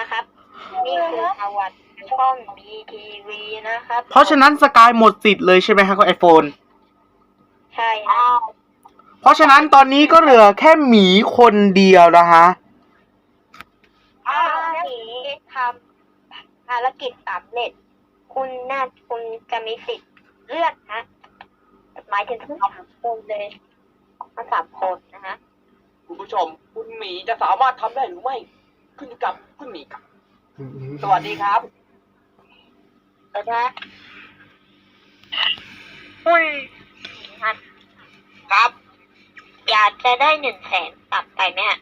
นะครับ นี่คือสวัสดิ์ช่อง BTV นะครับเพราะฉะนั้นสกายหมดสิทธิ์เลยใช่ไหมฮะก็ไอโฟนใช่นะเพราะฉะนั้นตอนนี้ก็เหลือแค่หมีคนเดียวนะฮะถ้าหนีทำภารกิจสำเร็จ คุณน่าคุณจะมีสิทธิ์เลือกนะหมายถึงทั้งสามคนเลยทั้งสามคนนะฮะคุณผู้ชม คุณหมีจะสามารถทำได้หรือไม่ ขึ้นอยู่กับคุณหมีครับ สวัสดีครับก็ได้คุณครับครับ อยากจะได้หนึ่งแสนกลับไปไหมฮะ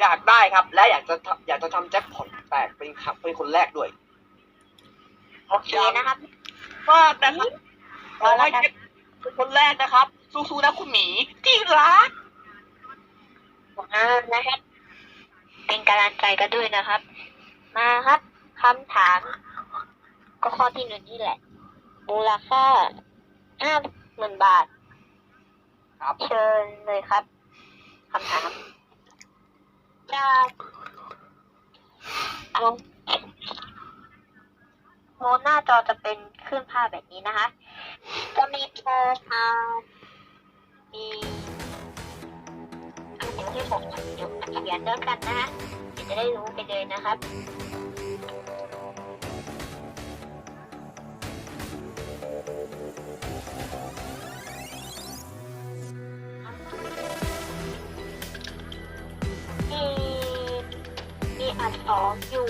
อยากได้ครับ และอยากจะทำอยากจะทำแจ็คพอตแตกเป็นขับเป็นคนแรกด้วยโอเคนะครับมากนะครับขอให้แจ็คเป็นคนแรกนะครับ สู้ๆนะคุณหมีที่รักอ่านะครับ เป็นกำลังใจกันด้วยนะครับ มาครับคำถาม ก็ข้อที่หนึ่งนี่แหละมูลค่าห้าหมื่นบาท ครับเชิญเลยครับคำถามจากเอาโมหน้าจอจะเป็นขึ้นภาพแบบนี้นะคะ จะมีโพพามีอะเดี๋ยวให้ ผมเดี๋ยวเขียนแล้วกันนะฮะเดี๋ยวจะได้รู้ไปเลยนะครับมีมีอักษรอยู่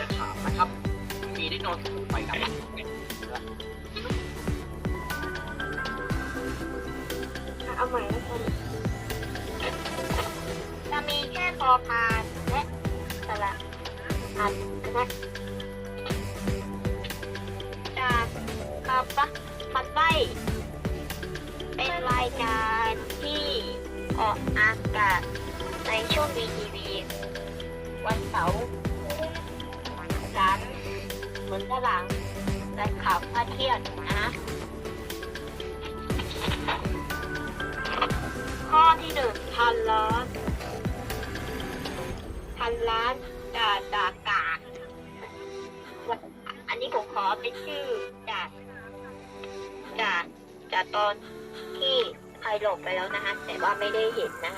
จะถามนะครับ มีได้นอนไปกับเอาใหม่แล้วกันจะมีแค่พอพานและสระอันนะจากคำว่าคำใบ้เป็นรายการที่ออกอากาศในช่วง BTV วันเสาร์ เหมือนตลาดและข่าวพาเทียงนะข้อที่หนึ่งพันล้านพันล้านดาดากาศอันนี้ผมขอเป็นชื่อจากจากจากตอนที่ใครหลบไปแล้วนะฮะแต่ว่าไม่ได้เห็นนะ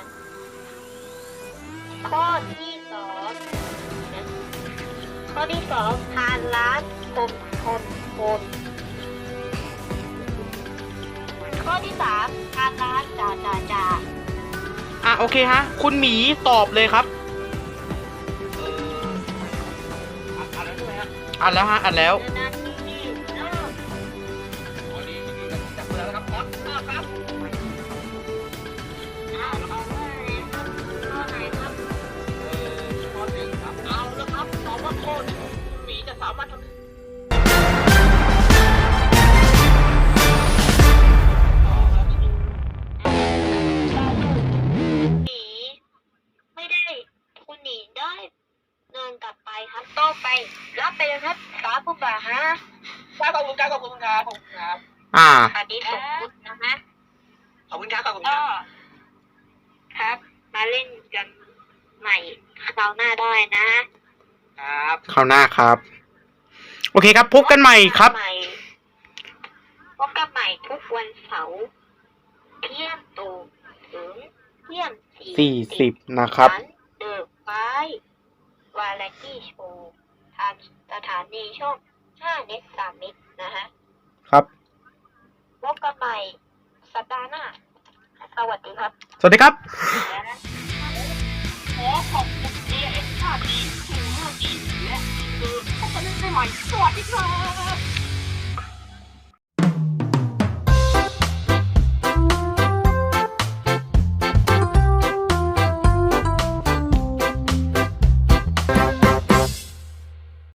ข้อที่ อที่สองพันล้านคนคนคนข้อที่สามพันล้านจ่าจ่าจ่าอะโอเคฮะ คุณหมีตอบเลยครับเอออะอ่านแล้วใช่ไหมฮะอ่านแล้วฮะอ่านแล้วนาทีเกลับไปครับต่อไป รับไปเลยครับสาผู้บ่าฮะครับขอบคุณครับขอบคุณครับขอบคุณครับอ่า อันนี้สมมตินะฮะขอบคุณครับขอบคุณคก็รับครับ มาเล่นกันใหม่คราวหน้าได้นะครับคราวหน้าครับ โอเคครับ พบกันใหม่ครับ พบกันใหม่พบกันใหม่ทุกวันเสาร์เที่ยงตรงถึงเที่ยงสี่สิบนะครับ เดอะไฟวาไรตี้โชว์ สถานีช่อง5เน็ตสามมิตรนะฮะครับพบกันใหม่สัปดาห์หน้า สวัสดีครับ สวัสดีครับขอขอบคุณ AS ชาติดีสู่เรื่องดีและนี่คือพบกันได้ใหม่สวัสดีครับ